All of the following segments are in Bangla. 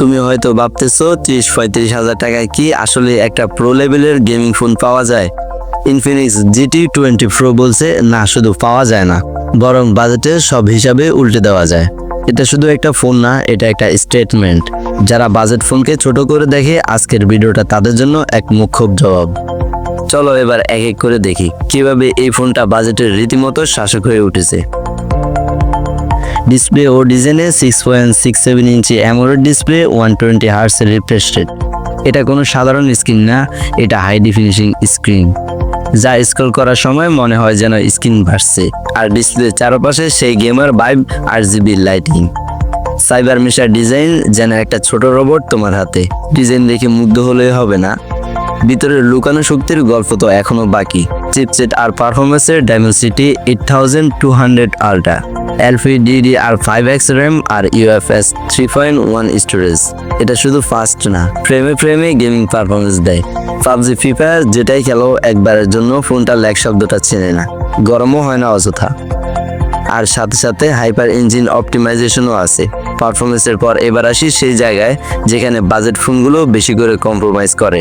তুমি হয়তো ভাবতেছো ত্রিশ পঁয়ত্রিশ হাজার টাকায় কি আসলে একটা প্রো লেভেলের গেমিং ফোন পাওয়া যায়? ইনফিনিক্স জিটি টোয়েন্টি প্রো বলছে, না, শুধু পাওয়া যায় না, বরং বাজেটে সব হিসাবে উল্টে দেওয়া যায়। এটা শুধু একটা ফোন না, এটা একটা স্টেটমেন্ট যারা বাজেট ফোনকে ছোট করে দেখে, আজকের ভিডিওটা তাদের জন্য এক মুখ্য জবাব। চলো এবার এক এক করে দেখি, কীভাবে এই ফোনটা বাজেটের রীতিমতো শাসক হয়ে উঠেছে। ডিসপ্লে ও ডিজাইনে six point six seven inch AMOLED display one twenty হার্সের refresh rate এটা কোনো সাধারণ স্ক্রিন না, এটা হাই ডিফিনিশিং স্ক্রিন যা স্ক্রল করার সময় মনে হয় যেন স্ক্রিন ভাসছে আর ডিসপ্লের চারপাশে সেই gamer vibe R GB lighting cyber মিশার design যেন একটা ছোট রোবট তোমার হাতে। ডিজাইন দেখে মুগ্ধ হলেই হবে না। ভিতরের লুকানো শক্তির গল্প তো এখনও বাকি। চিপসেট আর পারফরমেন্সের Dimensity eight thousand two hundred ultra LPDD R five X RAM আর UFS three point one storage এটা শুধু ফাস্ট না ফ্রেমে ফ্রেমে গেমিং পারফরমেন্স দেয়। পাবজি ফ্রি ফায়ার যেটাই খেলো, একবারের জন্য ফোনটা ল্যাগ শব্দটা চেনে না। গরমও হয় না অযথা। আর সাথে সাথে হাইপার ইঞ্জিন অপটিমাইজেশনও আছে। পারফরমেন্সের পর এবার আসি সেই জায়গায় যেখানে বাজেট ফোনগুলো বেশি করে কম্প্রোমাইজ করে।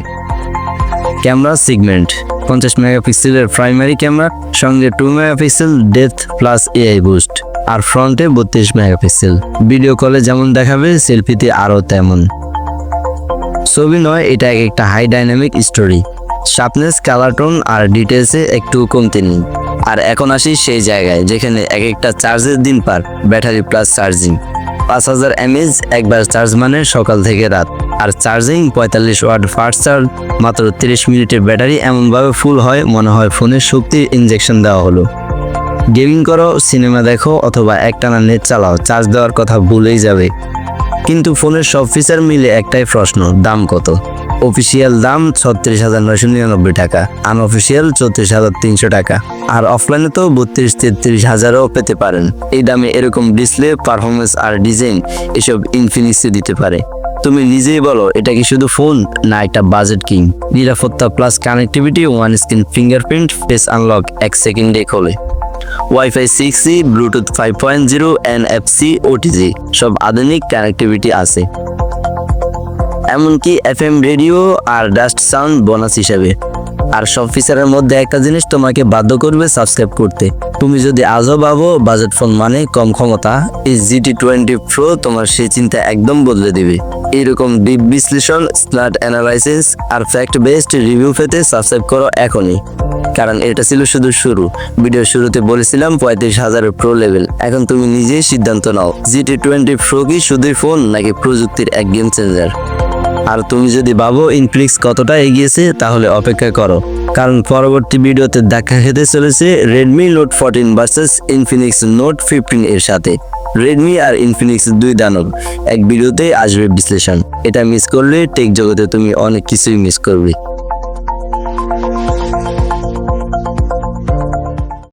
Camera segment. পঞ্চাশ মেগাপিক্সেলের প্রাইমারি ক্যামেরা, সঙ্গে টু মেগাপিক্সেল ডেথ প্লাস এআই বুস্ট আর ফ্রন্টে বত্রিশ মেগাপিক্সেল। ভিডিও কলে যেমন দেখাবে সেলফিতে আরও তেমন। ছবি নয়, এটা এক একটা high dynamic story sharpness colour tone আর ডিটেলসে একটু কমতে নেই। আর এখন আসি সেই জায়গায়, যেখানে এক একটা চার্জের দিন পার ব্যাটারি প্লাস চার্জিং পাঁচ হাজার এমএজ একবার চার্জ মানে সকাল থেকে রাত। আর চার্জিং পঁয়তাল্লিশ ওয়াট ফাস্ট চার্জ, মাত্র তিরিশ মিনিটের ব্যাটারি এমনভাবে ফুল হয় মনে হয় ফোনের শক্তির ইনজেকশন দেওয়া হলো। গেমিং করো সিনেমা দেখো অথবা একটানা নেট চালাও চার্জ দেওয়ার কথা ভুলেই যাবে। কিন্তু ফোনের সব ফিচার মিলে একটাই প্রশ্ন, দাম কত? অফিসিয়াল দাম ছত্রিশ হাজার নয়শো নিরানব্বই টাকা আনঅফিসিয়াল চৌত্রিশ হাজার তিনশো টাকা। আর অফলাইনে তো বত্রিশ, তেত্রিশ হাজারও পেতে পারেন। এই দামে এরকম ডিসপ্লে পারফরমেন্স আর ডিজাইন এসব ইনফিনিক্সে দিতে পারে। তুমি নিজেই বলো, এটা কি শুধু ফোন না এটা বাজেট কিং নিরাপত্তা plus connectivity on screen fingerprint face unlock এক সেকেন্ডে খোলে। Wifi six C bluetooth five point zero N F C OTG সব আধুনিক কানেক্টিভিটি আছে। এমনকি এফ এম রেডিও আর ডাস্ট সাউন্ড বোনাস হিসেবে। আর সব ফিচারের মধ্যে একটা জিনিস তোমাকে বাধ্য করবে সাবস্ক্রাইব করতে। তুমি যদি আজও ভাবো বাজেট ফোন মানে কম ক্ষমতা, এই জিটি টোয়েন্টি প্রো তোমার সেই চিন্তা একদম বদলে দিবে। এইরকম ডিপ বিশ্লেষণ স্মার্ট অ্যানালাইসিস আর ফ্যাক্ট বেসড রিভিউ পেতে সাবস্ক্রাইব করো এখনই। কারণ এটা ছিল শুধু শুরু। ভিডিও শুরুতে বলেছিলাম পঁয়ত্রিশ হাজারের প্রো লেভেল এখন তুমি নিজেই সিদ্ধান্ত নাও জিটি টোয়েন্টি প্রো কি শুধুই ফোন নাকি প্রযুক্তির এক গেম চেঞ্জার আর তুমি যদি ভাবো ইনফ্লিক্স কতটা এগিয়েছে, তাহলে অপেক্ষা করো। কারণ পরবর্তী ভিডিওতে দেখা খেতে চলেছে Redmi note fourteen versus Infinix note fifteen এর সাথে। রেডমি আর ইনফিনিক্স দুই দানব। এক ভিডিওতে আসবে বিশ্লেষণ। এটা মিস করলে টেক জগতে তুমি অনেক কিছুই মিস করবে।